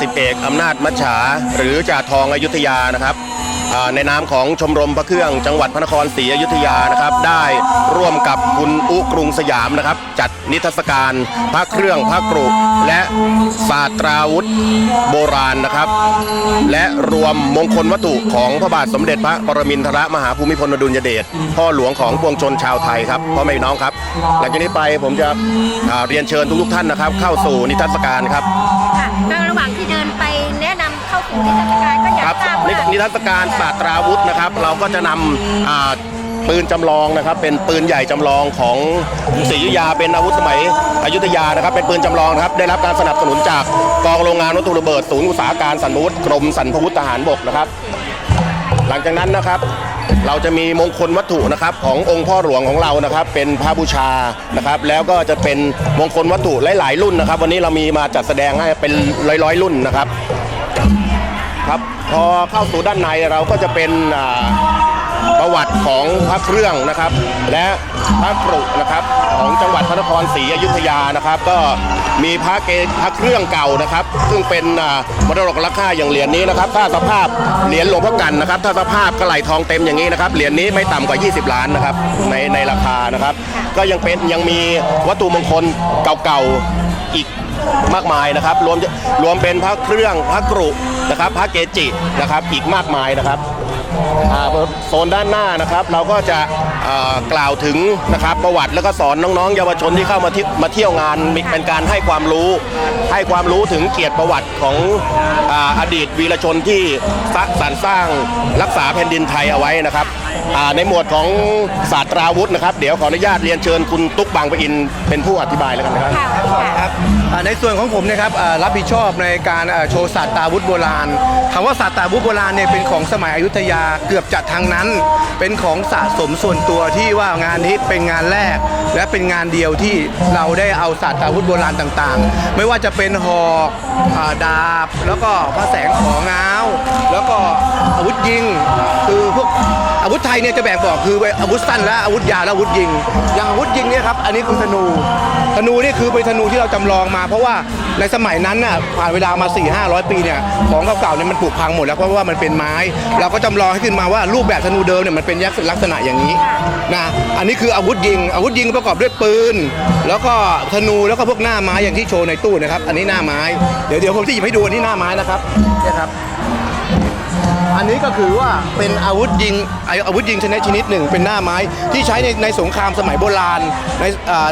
สิบเอกอำนาจมัชฉา หรือจ่าทองอยุธยานะครับในนามของชมรมพระเครื่องจังหวัดพระนครศรีอยุธยานะครับ ได้ร่วมกับคุณอุกรุงสยามนะครับ จัดนิทรรศการพระเครื่องพระกรุและศาสตราวุธโบราณนะครับ และรวมมงคลวัตถุของพระบาทสมเด็จพระปรมินทรมหาภูมิพลอดุลยเดชพ่อหลวงของปวงชนชาวไทยครับพ่อแม่พี่น้องครับ หลังจากนี้ไปผมจะเรียนเชิญทุกท่านนะครับ เข้าสู่นิทรรศการครับ ครักบทราบนิว่านิทรรศการศาสตราวุธนะครับ เราก็จะนำอ่าปืนจำลองนะครับ เป็นปืนใหญ่จำลองของศรีอยุธยาเป็นอาวุธสมัยอยุธยานะครับ เป็นปืนจำลองนะครับได้รับการสนับสนุนจากกองโรงงานวัตถุระเบิดศูนย์อุตสาหการสันพุทธกรมสันพวุธทหารบกนะครับ หลังจากนั้นนะครับเราจะมีมงคลวัตถุนะครับขององค์พ่อหลวงของเรานะครับ เป็นพระบูชานะครับ แล้วก็จะเป็นมงคลวัตถุหลาย ๆ รุ่นนะครับ วันนี้เรามีมาจัดแสดงให้เป็นร้อยๆรุ่นนะครับครับ พอเข้าสู่ด้านในเราก็จะเป็นประวัติของพระเครื่องนะครับ และพระกรุนะครับของจังหวัดพระนครศรีอยุธยานะครับ ก็มีพระเกพระเครื่องเก่านะครับ ซึ่งเป็นมรดกราคาอย่างเหรียญนี้นะครับ ถ้าสภาพเหรียญหลวงพ่อกันนะครับ ถ้าสภาพกระไหลทองเต็มอย่างนี้นะครับเหรียญนี้ไม่ต่ำกว่า 20 ล้านนะครับในในราคานะครับ ก็ยังเป็นยังมีวัตถุมงคลเก่าๆอีก มากมายนะครับ รวมรวมเป็นพระเครื่องพระกรุนะครับ พระเกจินะครับอีกมากมายนะครับโซนด้านหน้านะครับเราก็จะกล่าวถึงนะครับประวัติแล้วก็สอนน้องๆ เยาวชนที่เข้ามาที่มาเที่ยวงานมีเป็นการให้ความรู้ ให้ความรู้ถึงเกียรติประวัติของออดีตวีรชนที่สร้างสรรสร้างรักษาแผ่นดินไทยเอาไว้นะครับในหมวดของศาสตราวุธนะครับ เดี๋ยวขออนุญาตเรียนเชิญคุณตุ๊กบางปะอินเป็นผู้อธิบายแล้วกันนะครับ ในส่วนของผมนะครับรับผิดชอบในการโชว์ศาสตราวุธโบราณคำว่าศาสตราวุธโบราณเนี่ยเป็นของสมัยอยุธยาเกือบจะทางนั้น เป็นของสะสมส่วนตัวที่ว่างานนี้เป็นงานแรก และเป็นงานเดียวที่เราได้เอาศาสตราวุธโบราณต่างๆ ไม่ว่าจะเป็นหอกดาบ แล้วก็พระแสงของง้าวแล้วก็อาวุธยิงคือพวกอาวุธไทยเนี่ยจะแบ่งบอกคืออาวุธสั้นและอาวุธยาวและอาวุธยิงอย่างอาวุธยิงเนี่ยครับอันนี้คือธนูธนูนี่คือเป็นธนูที่เราจำลองมาเพราะว่าในสมัยนั้นน่ะผ่านเวลามา 4 5 0 0 ปีเนี่ยของเก่าๆเนี่ยมันผุพังหมดแล้วเพราะว่ามันเป็นไม้ เราก็จำลองให้ขึ้นมาว่ารูปแบบธนูเดิมเนี่ยมันเป็นลักษณะอย่างนี้นะอันนี้คืออาวุธยิง อาวุธยิงประกอบด้วยปืน แล้วก็ธนูแล้วก็พวกหน้าไม้อย่างที่โชว์ในตู้นะครับ อันนี้หน้าไม้เดี๋ยวเดี๋ยวผมจะหยิบให้ดูอันนี้หน้าไม้นะครับเนี่ยครับ อันนี้ก็คือว่าเป็นอาวุธยิงอาวุธยิงชนิดชนิดหนึ่ง เป็นหน้าไม้ที่ใช้ในในสงครามสมัยโบราณใน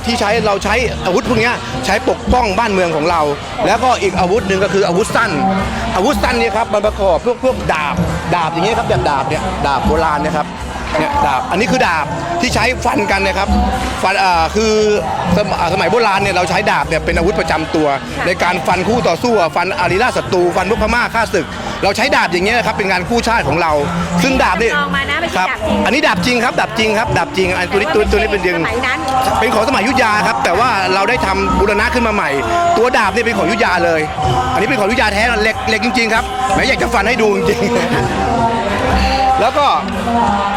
ที่ใช้เราใช้อาวุธพวกนี้ใช้ปกป้องบ้านเมืองของเรา แล้วก็อีกอาวุธหนึ่งก็คืออาวุธสั้น อาวุธสั้นเนี่ยครับมันประกอบพวกพวกดาบดาบอย่างเงี้ยครับแบบดาบเนี่ยดาบโบราณนะครับ เนี่ยดาบอันนี้คือดาบที่ใช้ฟันกันนะครับฟันอ่าคือสมอ่าสมัยโบราณเนี่ยเราใช้ดาบเนี่ยเป็นอาวุธประจำตัว ในการฟันคู่ต่อสู้อะฟันอาริราชศัตรูฟันพวกพม่าฆ่าศึก เราใช้ดาบอย่างเงี้ยนะครับเป็นงานกู้ชาติของเรา ซึ่งดาบนี่จำลองมานะไม่ใช่ครับดาบจริง อันนี้ดาบจริงครับดาบจริงครับดาบจริงอันตัวนี้ตัวตัวนี้เป็นยิงสมัยนั้น เป็นของสมัยอยุธยาครับ แต่ว่าเราได้ทำบูรณะขึ้นมาใหม่ ตัวดาบนี่เป็นของอยุธยาเลย อันนี้เป็นของอยุธยาแท้เหล็กเหล็กจริงๆครับแม้อยากจะฟันให้ดูจริงๆ แล้วก็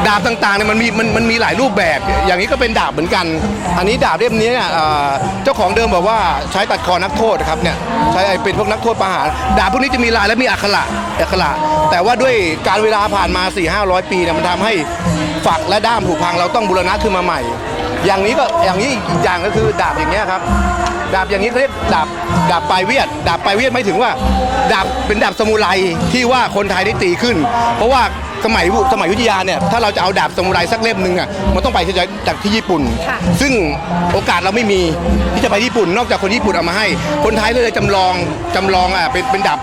ดาบต่างๆเนี่ยมันมีมันมันมีหลายรูปแบบ อย่างนี้ก็เป็นดาบเหมือนกัน อันนี้ดาบเล่มนี้เนี่ยเอ่อเจ้าของเดิมบอกว่าใช้ตัดคอนักโทษครับเนี่ยใช้เป็นพวกนักโทษประหารดาบพวกนี้จะมีลายและมีอักขระอักขระแต่ว่าด้วยการเวลาผ่านมา 4 5 0 0 ปีเนี่ยมันทำให้ฝักและด้ามผุพังเราต้องบูรณะขึ้นมาใหม่ อย่างนี้ก็อย่างนี้อีกอย่างก็คือดาบอย่างเงี้ยครับ ดาบอย่างนี้เขาเรียกดาบดาบปลายเวียด ดาบปลายเวียดไม่ถึงว่า ดาบเป็นดาบสมุไรที่ว่าคนไทยได้ตีขึ้น เพราะว่าสมัยสมัยอยุธยาเนี่ยถ้าเราจะเอาดาบสมุไรสักเล่มหนึ่งอะมันต้องไปที่จากที่ญี่ปุ่นค่ะซึ่งโอกาสเราไม่มีที่จะไปญี่ปุ่น นอกจากคนญี่ปุ่นเอามาให้ คนไทยเลยจำลองจำลองอะเป็นเป็นดาบ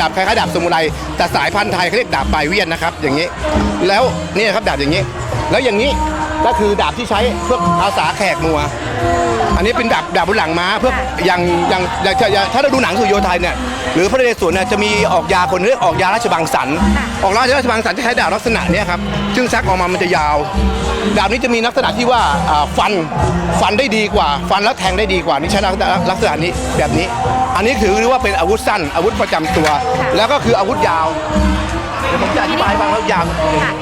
ดาบคล้ายๆดาบสมุไรแต่สายพันธุ์ไทยเขาเรียกดาบปลายเวียดนะครับ อย่างนี้ แล้วนี่ครับดาบอย่างนี้ แล้วอย่างนี้ ก็คือดาบที่ใช้เพื่อภาษาแขกมัว อันนี้เป็นดาบดาบบนหลังม้าเพื่ออย่างอย่างอย่างอย่างถ้าเราดูหนังสุริโยไทยเนี่ยหรือพระนเรศวรเนี่ยจะมีออกยาคนเรียกออกยาราชบังสันออกราชบังสันจะใช้ดาบลักษณะเนี้ยครับซึ่งซักออกมามันจะยาว ดาบนี้จะมีลักษณะที่ว่าอ่าฟันฟันได้ดีกว่า ฟันแล้วแทงได้ดีกว่านี่ใช้ลักษณะลักษณะนี้แบบนี้ อันนี้ถือว่าเป็นอาวุธสั้น อาวุธประจำตัว แล้วก็คืออาวุธยาวเดี๋ยวผมจะอธิบายให้ฟังแล้วยาว ค่ะ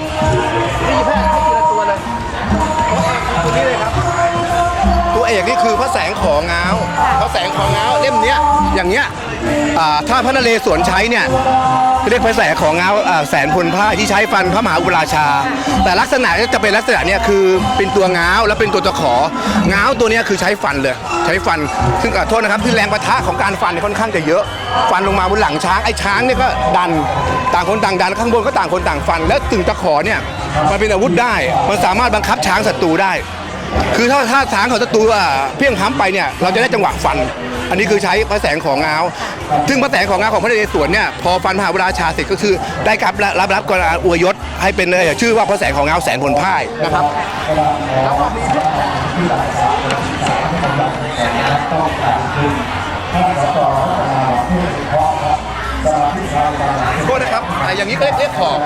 นี่แพทย์ให้ทีละตัวเลยตัวนี้เลยครับตัวเอกนี่คือพระแสงของง้าพระแสงของง้าเล่มเนี้ยอย่างเงี้ยอ่าถ้าพระนเรศวรใช้เนี่ยเรียกพระแสงของง้าอ่าแสนพลพ่าที่ใช้ฟันพระมหาอุราชา แต่ลักษณะจะเป็นลักษณะเนี่ยคือเป็นตัวเงาแล้วเป็นตัวตะขอเงาตัวเนี้ยคือใช้ฟันเลย ใช้ฟันซึ่งขอโทษนะครับที่แรงประทะของการฟันเนี่ยค่อนข้างจะเยอะ ฟันลงมาบนหลังช้างไอ้ช้างเนี่ยก็ดันต่างคนต่างดันข้างบนก็ต่างคนต่างฟัน แล้วตึงตะขอเนี่ยมันเป็นอาวุธได้ มันสามารถบังคับช้างศัตรูได้ คือถ้าถ้าช้างของศัตรูอะเพียงพ้ำไปเนี่ยเราจะได้จังหวะฟัน อันนี้คือใช้พระแสงของงาวซึ่งพระแสงของงาของพระนเรศวรเนี่ยพอฟันมหาวราชาเสร็จก็คือได้รับรับรับกรอวยยศให้เป็นอชื่อว่าพระแสงของงาแสนผลพ่ายนะครับโทษนะครับอ่าอย่างนี้ก็เรียกเรียกหอก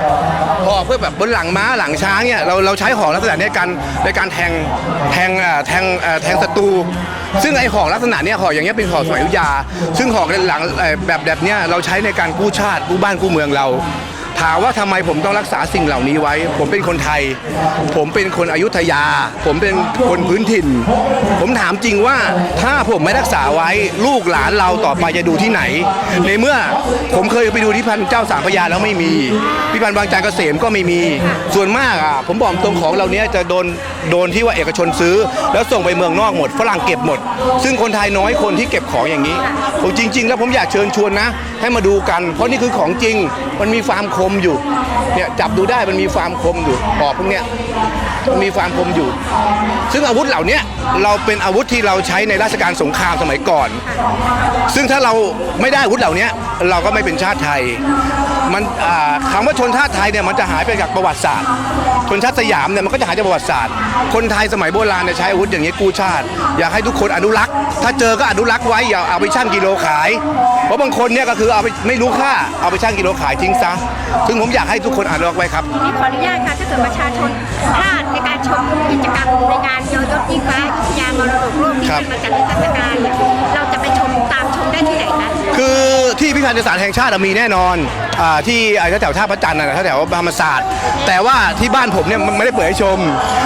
หอกเพื่อแบบบนหลังม้าหลังช้างเนี่ยเราเราใช้หอกลักษณะเนี้ในการในการแทงแทงอ่าแทงอ่าแทงศัตรูซึ่งไอ้หอกลักษณะเนี้ยหอกอย่างเงี้ยเป็นหอกสมัยอยุธยา ซึ่งหอกหลังเอ่อแบบแบบเนี้ยเราใช้ในการกู้ชาติกู้บ้านกู้เมืองเรา ถามว่าทำไมผมต้องรักษาสิ่งเหล่านี้ไว้ ผมเป็นคนไทย ผมเป็นคนอยุธยา ผมเป็นคนพื้นถิ่น ผมถามจริงว่าถ้าผมไม่รักษาไว้ลูกหลานเราต่อไปจะดูที่ไหน ในเมื่อผมเคยไปดูที่พันเจ้าสามพระยาแล้วไม่มีพิพันธ์บางจานเกษมก็ไม่มี ส่วนมากอะผมบอกตรงของเรานี้จะโดนโดนที่ว่าเอกชนซื้อ แล้วส่งไปเมืองนอกหมดฝรั่งเก็บหมด ซึ่งคนไทยน้อยคนที่เก็บของอย่างนี้ผมจริง ๆ แล้วผมอยากเชิญชวนนะ ให้มาดูกัน เพราะนี่คือของจริง มันมีความคมอยู่เนี่ยจับดูได้มันมีความคมอยู่ปอกพวกเนี้ยมันมีความคมอยู่ ซึ่งอาวุธเหล่านี้เราเป็นอาวุธที่เราใช้ในราชการสงครามสมัยก่อน ซึ่งถ้าเราไม่ได้อาวุธเหล่านี้เราก็ไม่เป็นชาติไทย มันคำว่าชนชาติไทยเนี่ยมันจะหายไปจากประวัติศาสตร์ ชนชาติสยามเนี่ยมันก็จะหายจากประวัติศาสตร์ คนไทยสมัยโบราณเนี่ยใช้อาวุธอย่างนี้กู้ชาติ อยากให้ทุกคนอนุรักษ์ ถ้าเจอก็อนุรักษ์ไว้อย่าเอาไปชั่งกิโลขาย เพราะบางคนเนี่ยก็คือเอาไปไม่รู้ค่าเอาไปชั่งกิโลขายทิ้งซะซึ่งผมอยากให้ทุกคนอนุรักษ์ไว้ครับทีนี้ขออนุญาตค่ะถ้าเกิดประชาชนพลาดในการชมกิจกรรมในงานยอยศยิ่งฟ้าอยุธยามรดกโลกที่ครับเป็นมาจัดนิทรรศการเนี่ยเราจะไปชมตามชมได้ที่ไหนคะคือที่พิพิธภัณฑ์สถานแห่งชาติอะมีแน่นอนอาที่ไอ้แถวๆท่าพระจันทร์นะแถวๆธรรมศาสตร์ แต่ว่าที่บ้านผมเนี่ยมันไม่ได้เปิดให้ชม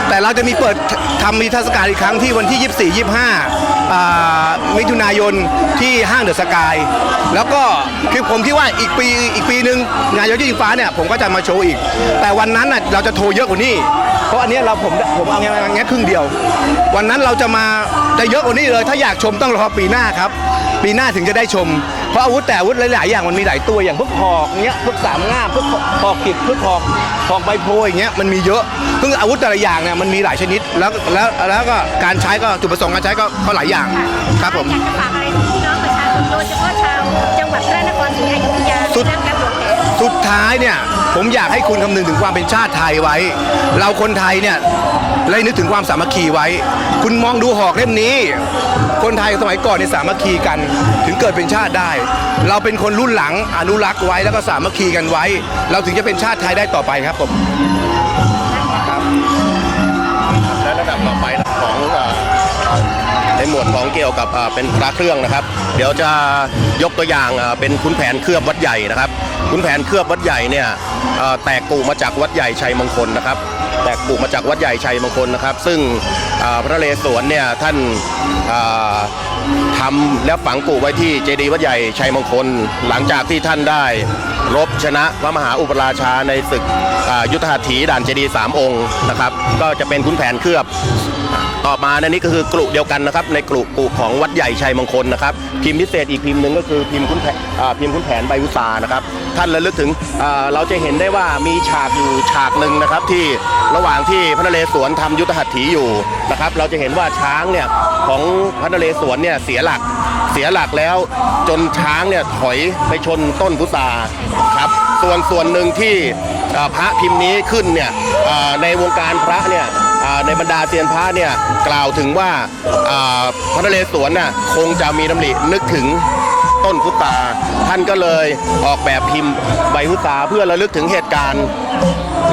แต่เราจะมีเปิดทำนิทรรศการอีกครั้งที่วันที่ 24 25อ่า มิถุนายนที่ห้างเดอะสกาย แล้วก็คือผมคิดว่าอีกปีอีกปีหนึ่งงานยอดยิ่งฟ้าเนี่ยผมก็จะมาโชว์อีก แต่วันนั้นน่ะเราจะโทรเยอะกว่านี้ เพราะอันนี้เราผมผมเอาแค่แค่ครึ่งเดียว วันนั้นเราจะมาได้เยอะกว่านี้เลย ถ้าอยากชมต้องรอปีหน้าครับ ปีหน้าถึงจะได้ชม เพราะอาวุธแต่อาวุธหลายๆอย่างมันมีหลายตัวอย่างพวกหอกเนี้ยพวกสามง่ามพวกหอกกิดพวกหอกหอกใบโพยอย่างเงี้ยมันมีเยอะซึ่งอาวุธแต่ละอย่างเนี่ยมันมีหลายชนิดแล้วแล้วแล้วก็การใช้ก็จุดประสงค์การใช้ก็ก็หลายอย่างครับผมอยากจะฝากอะไรถึงพี่น้องประชาชนโดยเฉพาะชาวจังหวัดพระนครศรีอยุธยาสุดที่รับการบวชแทนสุดท้ายเนี่ยผมอยากให้คุณคำนึงถึงความเป็นชาติไทยไว้ เราคนไทยเนี่ย เลยนึกถึงความสามัคคีไว้ คุณมองดูหอกเล่มนี้ คนไทยสมัยก่อนเนี่ยสามัคคีกัน ถึงเกิดเป็นชาติได้ เราเป็นคนรุ่นหลังอนุรักษ์ไว้แล้วก็สามัคคีกันไว้ เราถึงจะเป็นชาติไทยได้ต่อไปครับผมและระดับต่อไปของในหมวดของเกี่ยวกับเป็นพระเครื่องนะครับ เดี๋ยวจะยกตัวอย่างเป็นขุนแผนเคลือบวัดใหญ่นะครับขุนแผนเคลือบวัดใหญ่เนี่ยแตกกูมาจากวัดใหญ่ชัยมงคลนะครับ แตกกูมาจากวัดใหญ่ชัยมงคลนะครับ ซึ่งพระเลสวรเนี่ยท่านทำและฝังกูไว้ที่เจดีย์วัดใหญ่ชัยมงคล หลังจากที่ท่านได้รบชนะพระมหาอุปราชาในศึกยุทธหัตถีด่านเจดีย์สามองค์นะครับ ก็จะเป็นขุนแผนเคลือบ ต่อมาในนี้ก็คือกลุ่เดียวกันนะครับ ในกลุ่กลุ่ของวัดใหญ่ชัยมงคลนะครับ พิมพ์พิเศษอีกพิมพ์หนึ่งก็คือพิมพ์คุณแผนพิมพ์คุณแผนใบวุษานะครับ ท่านระลึกถึงเราจะเห็นได้ว่ามีฉากอยู่ฉากหนึ่งนะครับ ที่ระหว่างที่พระนเรศวรทำยุทธหัตถีอยู่นะครับ เราจะเห็นว่าช้างเนี่ยของพระนเรศวรเนี่ยเสียหลักเสียหลักแล้วจนช้างเนี่ยถอยไปชนต้นพุทราครับส่วนส่วนหนึ่งที่พระพิมพ์นี้ขึ้นเนี่ยในวงการพระเนี่ย ในบรรดาเซียนพระเนี่ยกล่าวถึงว่าพระนเรศวรน่ะคงจะมีดำรินึกถึงต้นพุตาท่านก็เลยออกแบบพิมพ์ใบพุตาเพื่อระลึกถึงเหตุการณ์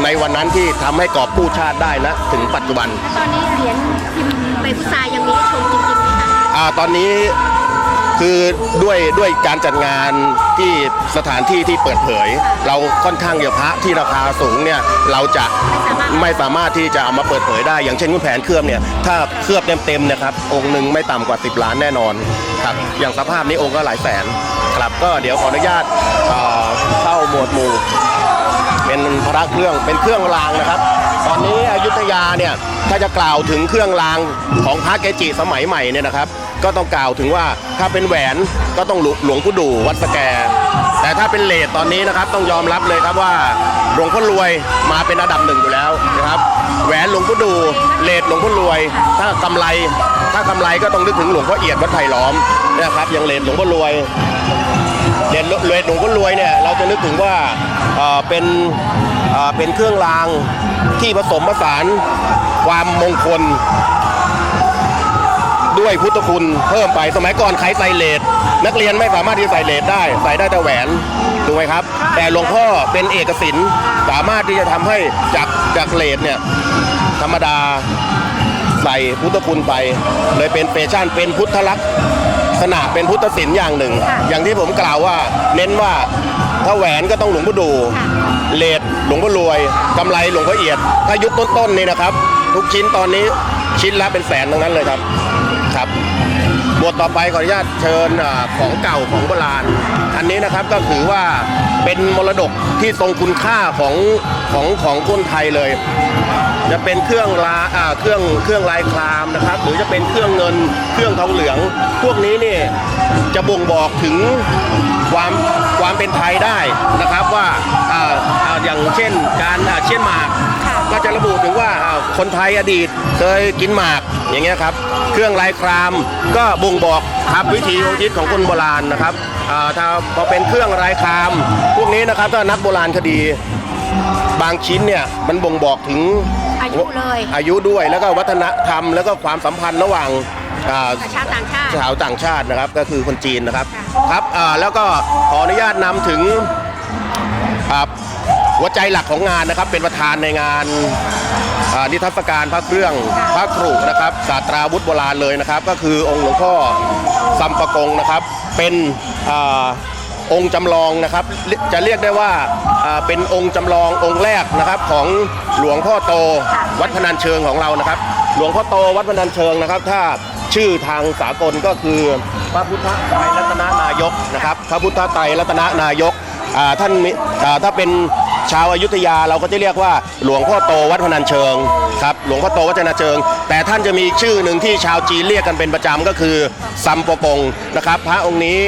ในวันนั้นที่ทำให้กอบกู้ชาติได้นะถึงปัจจุบัน ตอนนี้เหรียญพิมพ์ใบพุตายังมีให้ชมจริงๆไหมคะตอนนี้ คือด้วยด้วยการจัดงานที่สถานที่ที่เปิดเผย เราค่อนข้างจะพระที่ราคาสูงเนี่ยเราจะไม่สามารถที่จะเอามาเปิดเผยได้ อย่างเช่นคุณแผนเคลือบเนี่ยถ้าเคลือบเต็มๆเนะครับองค์หนึ่งไม่ต่ำกว่า 10 ล้านแน่นอนครับอย่างสภาพนี้องค์ก็หลายแสนครับก็เดี๋ยวขออนุญาตเอ่อเข้าหมวดหมู่เป็นพระเครื่องเป็นเครื่องรางนะครับ ตอนนี้อยุธยาเนี่ยถ้าจะกล่าวถึงเครื่องรางของพระเกจิสมัยใหม่เนี่ยนะครับ ก็ต้องกล่าวถึงว่าถ้าเป็นแหวนก็ต้องหลวงพ่อดูวัดสแก แต่ถ้าเป็นเลทตอนนี้นะครับต้องยอมรับเลยครับว่าหลวงพ่อรวยมาเป็นอันดับหนึ่งอยู่แล้วนะครับ แหวนหลวงพ่อดูเลทหลวงพ่อรวย ถ้ากำไรถ้ากำไรก็ต้องนึกถึงหลวงพ่อเอียดวัดไผ่ล้อมนะครับอย่างเลทหลวงพ่อรวยเด่นรวยหลวงพ่อรวยเนี่ยเราจะนึกถึงว่าเป็นเอ่อเป็นเครื่องรางที่ผสมผสานความมงคล ด้วยพุทธคุณเพิ่มไปสมัยก่อนใครใส่เลสนักเรียนไม่สามารถที่จะใส่เลสได้ ใส่ได้แต่แหวนถูกไหมครับ แต่หลวงพ่อเป็นเอกศิลป์สามารถที่จะทำให้จากจากเลสเนี่ยธรรมดาใส่พุทธคุณไป เลยเป็นเฟชั่นเป็นพุทธลักษณะเป็นพุทธศิลป์อย่างหนึ่ง อย่างที่ผมกล่าวว่า เน้นว่าถ้าแหวนก็ต้องหลวงพ่อดู เลดหลวงพ่อรวยกำไรหลวงพ่อเอียด ถ้ายุคต้นๆนี่นะครับ ทุกชิ้นตอนนี้ชิ้นละเป็นแสนทั้งนั้นเลยครับ ครับบทต่อไปขออนุญาตเชิญของเก่าของโบราณ อันนี้นะครับก็ถือว่าเป็นมรดกที่ทรงคุณค่าของของของคนไทยเลย จะเป็นเครื่องลาเครื่องเครื่องลายครามนะครับ หรือจะเป็นเครื่องเงินเครื่องทองเหลือง พวกนี้เนี่ยจะบ่งบอกถึงความความเป็นไทยได้นะครับว่าอออย่างเช่นการเช่นหมาก ก็จะระบุถึงว่าอ่าคนไทยอดีตเคยกินหมากอย่างเงี้ยครับ เครื่องลายคราม ก็บ่งบอกครับวิถีชีวิตของคนโบราณนะครับอ่าถ้าพอเป็นเครื่องลายคราม พวกนี้นะครับถ้านักโบราณคดีบางชิ้นเนี่ยมันบ่งบอกถึงอายุเลยอายุด้วยแล้วก็วัฒนธรรมแล้วก็ความสัมพันธ์ระหว่างอ่าชาติต่างชาติชาวต่างชาตินะครับก็คือคนจีนนะครับค่ะครับอ่าแล้วก็ขออนุญาตนำถึงอ่า หัวใจหลักของงานนะครับเป็นประธานในงานอ่านิทรรศการพระเครื่องพระครุนะครับศาสตราวุธโบราณเลยนะครับ ก็คือองค์หลวงพ่อสัมปะกงนะครับ เป็นอ่าองค์จำลองนะครับ จะเรียกได้ว่าอ่าเป็นองค์จำลององค์แรกนะครับของหลวงพ่อโตวัดพนัญเชิงของเรานะครับ หลวงพ่อโตวัดพนัญเชิงนะครับ ถ้าชื่อทางสากลก็คือพระพุทธไตรรัตนนายกนะครับ พระพุทธไตรรัตนนายกอ่าท่านมิอ่าถ้าเป็น ชาวอายุทยาเราก็จะเรียกว่าหลวงพ่อโตวัดพนัญเชิงครับหลวงพ่อโตวัดพนัญเชิง แต่ท่านจะมีชื่อหนึ่งที่ชาวจีนเรียกกันเป็นประจำก็คือซัมโปกงนะครับ พระองค์นี้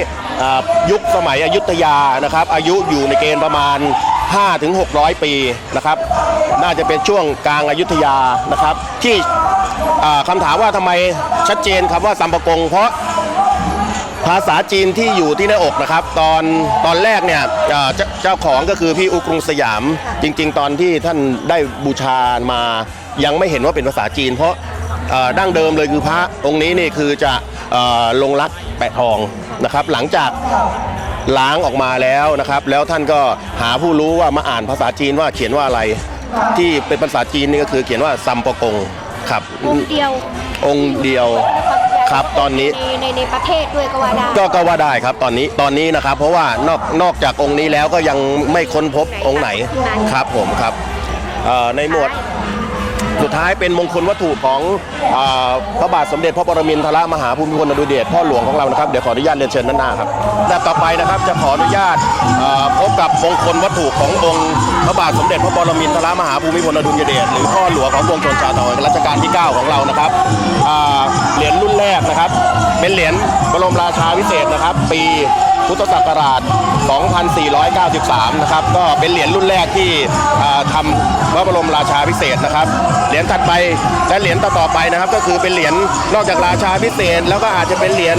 ยุคสมัยอยุธยานะครับ อายุอยู่ในเกณฑ์ประมาณ 5-600 ปีนะครับ น่าจะเป็นช่วงกลางอายุทยานะครับ ที่อ่าคำถามว่าทำไมชัดเจนครับว่าสัมปกงเพราะ ภาษาจีนที่อยู่ที่หน้าอกนะครับ ตอนตอนแรกเนี่ยเอ่อเจ้าเจ้าของก็คือพี่อุกรุงสยาม จริง ๆ ตอนที่ท่านได้บูชามายังไม่เห็นว่าเป็นภาษาจีน เพราะเอ่อดั้งเดิมเลยคือพระองค์นี้นี่คือจะเอ่อลงรักแปะทองนะครับ หลังจากล้างออกมาแล้วนะครับ แล้วท่านก็หาผู้รู้ว่ามาอ่านภาษาจีนว่าเขียนว่าอะไรที่เป็นภาษาจีนนี่ก็คือเขียนว่าซัมปะกงครับ องค์เดียว องค์เดียว ครับตอนนี้ ในในในประเทศด้วยก็ว่าได้ ก็ก็ว่าได้ครับตอนนี้ตอนนี้นะครับ เพราะว่านอกนอกจากองค์นี้แล้วก็ยังไม่ค้นพบองค์ไหนครับผมครับเอ่อในหมวด สุดท้ายเป็นมงคลวัตถุของอพระบาทสมเด็จพระปรมินทรมหาภูมิพลอดุลยเดชพ่อหลวงของเรานะครับเดี๋ยวขออนุญาตเรียนเชิญด้านหน้าครับและต่อไปนะครับจะขออนุญาตพบกับมงคลวัตถุขององค์พระบาทสมเด็จพระปรมินทรมหาภูมิพลอดุลยเดชหรือพ่อหลวงของปวงชนชาวไทยรัชกาลที่ 9 ของเรานะครับเหรียญรุ่นแรกนะครับ เป็นเหรียญบรมราชาวิเศษนะครับ ปีพุทธศักราช 2493 นะครับ ก็เป็นเหรียญรุ่นแรกที่ทำพระบรมราชาพิเศษนะครับ เหรียญถัดไปและเหรียญต่อไปนะครับ ก็คือเป็นเหรียญนอกจากราชาพิเศษ แล้วก็อาจจะเป็นเหรียญ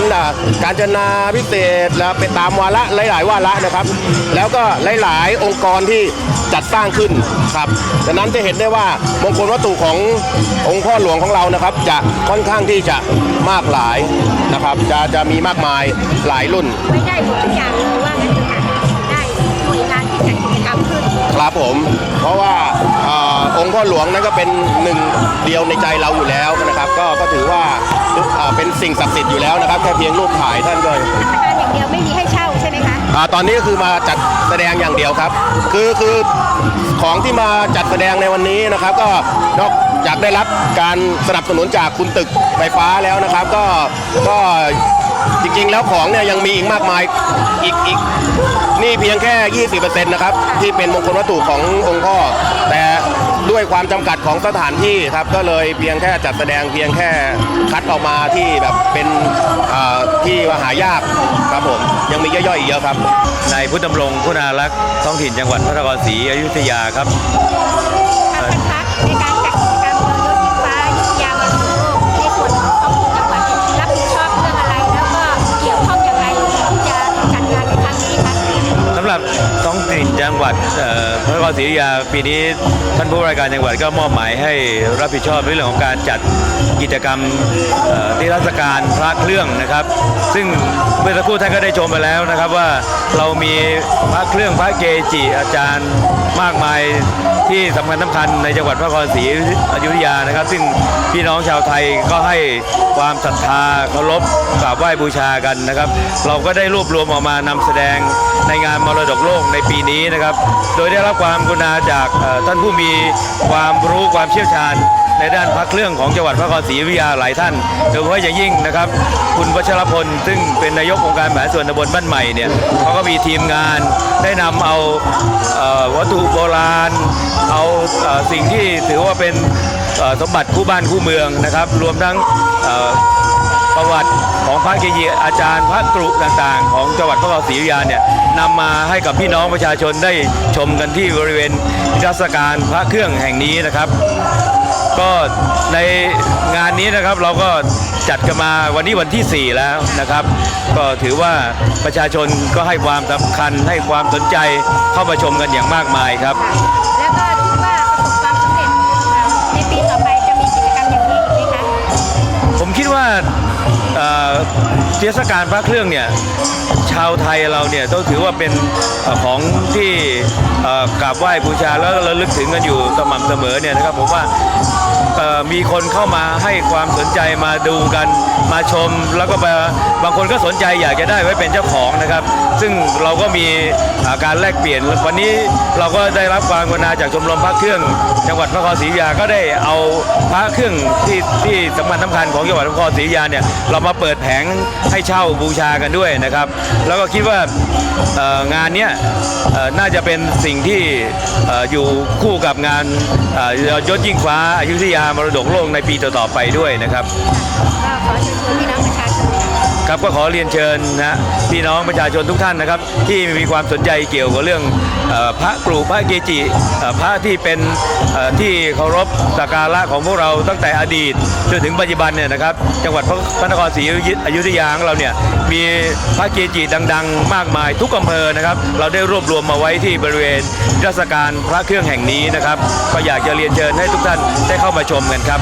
การจนาพิเศษแล้วเป็นตามวาระหลาย ๆ วาระนะครับ แล้วก็หลาย ๆ องค์กรที่จัดสร้างขึ้นครับดังนั้นจะเห็นได้ว่ามงคลวัตถุขององค์พ่อหลวงของเรานะครับ จะค่อนข้างที่จะมากหลายนะครับ จะจะมีมากมายหลายรุ่นไม่ได้หมดทุกอย่างเลยว่างั้นเถอะค่ะได้หน่วยงานที่จัดกิจกรรมขึ้น ครับผม เพราะว่าเออองค์พ่อหลวงนั้นก็เป็นหนึ่งเดียวในใจเราอยู่แล้วนะครับ ก็ก็ถือว่าอ่าเป็นสิ่งศักดิ์สิทธิ์อยู่แล้วนะครับแค่เพียงรูปถ่ายท่านก็ราชการอย่างเดียวไม่มีให้เช่าใช่ไหมคะ อ่าตอนนี้ก็คือมาจัดแสดงอย่างเดียวครับ คือคือของที่มาจัดแสดงในวันนี้นะครับ ก็นอกจากได้รับการสนับสนุนจากคุณตึกไฟฟ้าแล้วนะครับ ก็ก็ จริงๆ แล้วของเนี่ยยังมีอีกมากมายอีกอีกนี่เพียงแค่ 20%นะครับที่เป็นมงคลวัตถุขององค์พ่อ แต่ด้วยความจำกัดของสถานที่ครับก็เลยเพียงแค่จัดแสดงเพียงแค่คัดออกมาที่แบบเป็นอ่าที่ว่าหายากครับผมยังมีย่อยๆอีกเยอะครับ นายพุทธดำรงคุณารักษ์ท้องถิ่นจังหวัดพระนครศรีอยุธยาครับ ท้องถิ่นจังหวัดพระนครศรีอยุธยาปีนี้ท่านผู้ว่าราชการจังหวัดก็มอบหมายให้รับผิดชอบในเรื่องของการจัดกิจกรรมที่รรศการพระเครื่องนะครับ ซึ่งเมื่อสักครู่ท่านก็ได้ชมไปแล้วนะครับว่าเรามีพระเครื่องพระเกจิอาจารย์มากมาย ที่สำคัญสำคัญในจังหวัดพระนครศรีอยุธยานะครับ ซึ่งพี่น้องชาวไทยก็ให้ความศรัทธาเคารพกราบไหว้บูชากันนะครับ เราก็ได้รวบรวมออกมานำแสดงในงานมรดกโลกในปีนี้นะครับ โดยได้รับความกรุณาจากท่านผู้มีความรู้ความเชี่ยวชาญในด้านพระเครื่องของจังหวัดพระนครศรีอยุธยาหลายท่าน โดยเฉพาะอย่างยิ่งนะครับ คุณวัชรพล ซึ่งเป็นนายกองค์การบริหาส่วนตำบลบ้านใหม่เนี่ยเขาก็มีทีมงานได้นำเอาเอ่อวัตถุโบราณเอาสิ่งที่ถือว่าเป็นสมบัติคู่บ้านคู่เมืองนะครับ รวมทั้งประวัติของพระเกจิอาจารย์พระกรุต่างๆ ของจังหวัดพระนครศรีอยุธยาเนี่ยนำมาให้กับพี่น้องประชาชนได้ชมกันที่บริเวณนิทรรศการพระเครื่องแห่งนี้นะครับ ก็ในงานนี้นะครับเราก็จัดกันมาวันนี้วันที่ 4 แล้วนะครับ ก็ถือว่าประชาชนก็ให้ความสำคัญให้ความสนใจเข้ามาชมกันอย่างมากมายครับแล้วก็ คิดว่าเทศกาลพระเครื่องเนี่ยชาวไทยเราเนี่ยต้องถือว่าเป็นอของที่กราบไหว้บูชาแล้วระลึกถึงกันอยู่สม่ำเสมอเนี่ยนะครับผมว่า มีคนเข้ามาให้ความสนใจมาดูกันมาชม แล้วก็บางคนก็สนใจอยากจะได้ไว้เป็นเจ้าของนะครับ ซึ่งเราก็มีาการแลกเปลี่ยนวันนี้เราก็ได้รับความกรุณาจากชมรมพระเครื่อง จังหวัดพระนครศรีอยุธยาก็ได้เอาพระเครื่องที่ที่สำคัญสำคัญของจังหวัดพระนครศรีอยุธยาเนี่ยเรามาเปิดแผงให้เช่าบูชากันด้วยนะครับ แล้วก็คิดว่างานเนี้ยน่าจะเป็นสิ่งที่ออยู่คู่กับงานยศยิ่งฟ้าอยุธยามรดกโลกในปีต่อๆไปด้วยนะครับ ก็ขอเชิญชวนพี่น้อง ครับก็ขอเรียนเชิญนะพี่น้องประชาชนทุกท่านนะครับ ที่มีความสนใจเกี่ยวกับเรื่องพระกรุพระเกจิพระที่เป็นที่เคารพสักการะของพวกเราตั้งแต่อดีตจนถึงปัจจุบันเนี่ยนะครับ จังหวัดพระพระนครศรีอยุธยาของเราเนี่ยมีพระเกจิดัง ๆ มากมายทุกอำเภอนะครับ เราได้รวบรวมมาไว้ที่บริเวณรรศการพระเครื่องแห่งนี้นะครับ ก็อยากจะเรียนเชิญให้ทุกท่านได้เข้ามาชมกันครับ